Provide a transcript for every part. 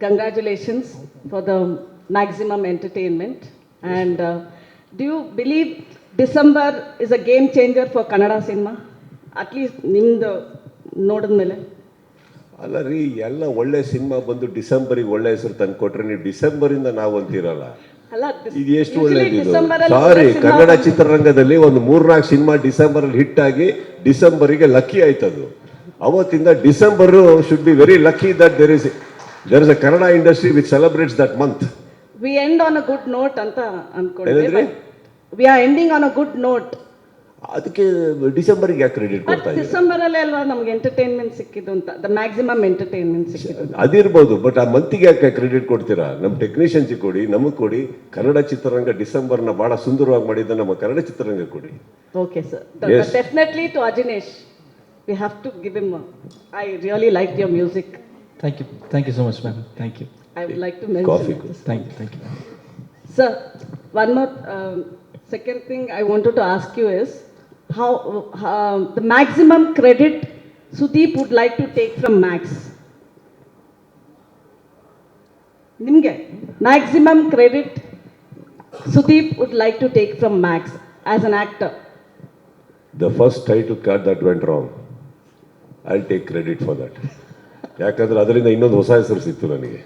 congratulations for the maximum entertainment. And uh, do you believe December is a game changer for Kannada cinema? At least ನಿಮ್ದು ನೋಡಿದ್ಮೇಲೆ ಅಲ್ಲ ರೀ ಎಲ್ಲ ಒಳ್ಳೆ cinema ಬಂದು ಡಿಸೆಂಬರಿಗೆ ಒಳ್ಳೆ ಹೆಸರು ತಂದು ಕೊಟ್ರೆ ನೀವು ಡಿಸೆಂಬರಿಂದ ನಾವು ಅಂತೀರಲ್ಲ ಅಲ್ಲ ಇದು ಎಷ್ಟು usually ಒಳ್ಳೇದು December ಅಲ್ಲಿ ಸಾರಿ ಕನ್ನಡ ಚಿತ್ರರಂಗದಲ್ಲಿ ಒಂದು ಮೂರ್ನಾಲ್ಕು ಸಿನಿಮಾ ಡಿಸೆಂಬರ್ ಅಲ್ಲಿ ಹಿಟ್ ಆಗಿ ಡಿಸೆಂಬರಿಗೆ ಲಕ್ಕಿ ಆಯ್ತದು ಅವತ್ತಿಂದ December should be very lucky that there is there is a Kannada industry which celebrates that month we end on a good note ಅಂತ ಅನ್ಕೊಂಡ್ವಿ we are ending on a good note ಅದಕ್ಕೆ ಡಿಸೆಂಬರ್ಗೆ ಯಾಕೆ credit ಕೊಡ್ತಾ ಇದ್ದೀರಾ? December ಅಲ್ಲೇ ಅಲ್ವಾ ನಮ್ಗೆ entertainment ಸಿಕ್ಕಿದ್ದು ಅಂತ ದ ಮ್ಯಾಕ್ಸಿಮಮ್ ಎಂಟರ್ಟೈನ್ಮೆಂಟ್ ಸಿಕ್ಕಿದ್ದು ಅದಿರ್ಬೋದು ಬಟ್ ಆ ಮಂತಿಗೆ ಯಾಕೆ ಕ್ರೆಡಿಟ್ ಕೊಡ್ತೀರಾ? ನಮ್ಮ ಟೆಕ್ನಿಷಿಯನ್ಸ್ ಕೊಡಿ ನಮಗೆ ಕೊಡಿ ಕನ್ನಡ ಚಿತ್ರರಂಗ ಡಿಸೆಂಬರ್ನ ಬಹಳ ಸುಂದರವಾಗಿ ಮಾಡಿದ ನಮ್ಮ ಕನ್ನಡ ಚಿತ್ರರಂಗ ಕೊಡಿ. Okay sir definitely to Ajaneesh we have to give him I really like your music. Thank you. Thank you so much, ma'am. Thank you. I would like to mention. Coffee. this. Thank you. Thank you. Sir, one more um, second thing I wanted to ask you is how uh, the maximum credit Sudeep would like to take from Max. ನಿಮಗೆ maximum credit Sudeep would like to take from Max as an actor the first tie to cat that went wrong I take credit for that ಯಾಕಂದ್ರೆ ಅದರಿಂದ ಇನ್ನೊಂದು ಹೊಸ ಹೆಸರು ಸಿಕ್ತು ನನಗೆ.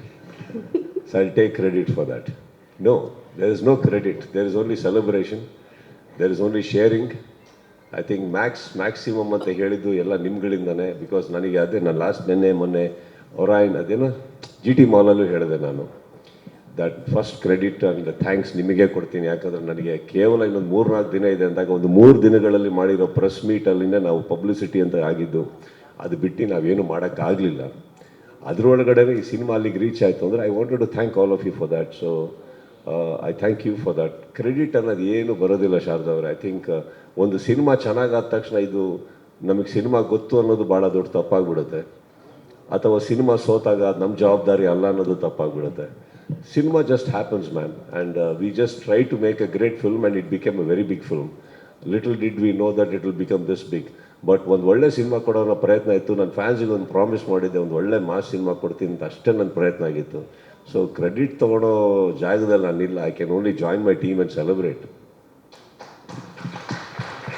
So I take credit for that no there is no credit there is only celebration there is only sharing I think max maximum ಅಂತ ಹೇಳಿದ್ದು ಎಲ್ಲ ನಿಮ್ಗಳಿಂದನೇ ಬಿಕಾಸ್ ನನಗೆ ಅದೇ ನಾನು ಲಾಸ್ಟ್ ನಿನ್ನೆ, ಮೊನ್ನೆ ಒರಾಯನ್ ಅದೇನೋ ಜಿ ಟಿ ಮಾಲಲ್ಲೂ ಹೇಳಿದೆ ನಾನು. That first credit and thanks ನಿಮಗೆ ಕೊಡ್ತೀನಿ. ಯಾಕಂದ್ರೆ ನನಗೆ ಕೇವಲ ಇನ್ನೊಂದು ಮೂರು ನಾಲ್ಕು ದಿನ ಇದೆ ಅಂದಾಗ ಒಂದು ಮೂರು ದಿನಗಳಲ್ಲಿ ಮಾಡಿರೋ ಪ್ರೆಸ್ ಮೀಟಲ್ಲಿನೇ ನಾವು ಪಬ್ಲಿಸಿಟಿ ಅಂತ ಆಗಿದ್ದು ಅದು ಬಿಟ್ಟು ನಾವೇನು ಮಾಡೋಕ್ಕಾಗಲಿಲ್ಲ. ಅದರೊಳಗಡೆ ಈ ಸಿನಿಮಾ ಅಲ್ಲಿಗೆ ರೀಚ್ ಆಯಿತು ಅಂದರೆ I wanted to thank all of you for that so I thank you for that credit ಅನ್ನೋದು ಏನು ಬರೋದಿಲ್ಲ ಶಾರದವ್ರೆ ಐ ಥಿಂಕ್ ಒಂದು ಸಿನಿಮಾ ಚೆನ್ನಾಗಾದ ತಕ್ಷಣ ಇದು ನಮಗೆ ಸಿನಿಮಾ ಗೊತ್ತು ಅನ್ನೋದು ಭಾಳ ದೊಡ್ಡ ತಪ್ಪಾಗ್ಬಿಡುತ್ತೆ. ಅಥವಾ ಸಿನಿಮಾ ಸೋತಾಗ ಅದು ನಮ್ಮ ಜವಾಬ್ದಾರಿ ಅಲ್ಲ ಅನ್ನೋದು ತಪ್ಪಾಗ್ಬಿಡುತ್ತೆ. Cinema just happens man and we just try to make a great film and it became a very big film little did we know that it will become this big but ಒಂದು ಒಳ್ಳೆ cinema ಕೊಡೋ ಪ್ರಯತ್ನ ಇತ್ತು. ನನ್ನ ಫ್ಯಾನ್ಸಿಗೆ ಒಂದು promise ಮಾಡಿದ್ದೆ. ಒಂದು ಒಳ್ಳೆ ಮಾಸ್ ಸಿನಿಮಾ ಕೊಡ್ತೀನಿ ಅಂತ ಅಷ್ಟೇ ನನ್ನ ಪ್ರಯತ್ನ ಆಗಿತ್ತು. ಸೊ ಕ್ರೆಡಿಟ್ ತೊಗೊಳೋ ಜಾಗದಲ್ಲಿ ನಾನಿಲ್ಲ. I can only join my team and celebrate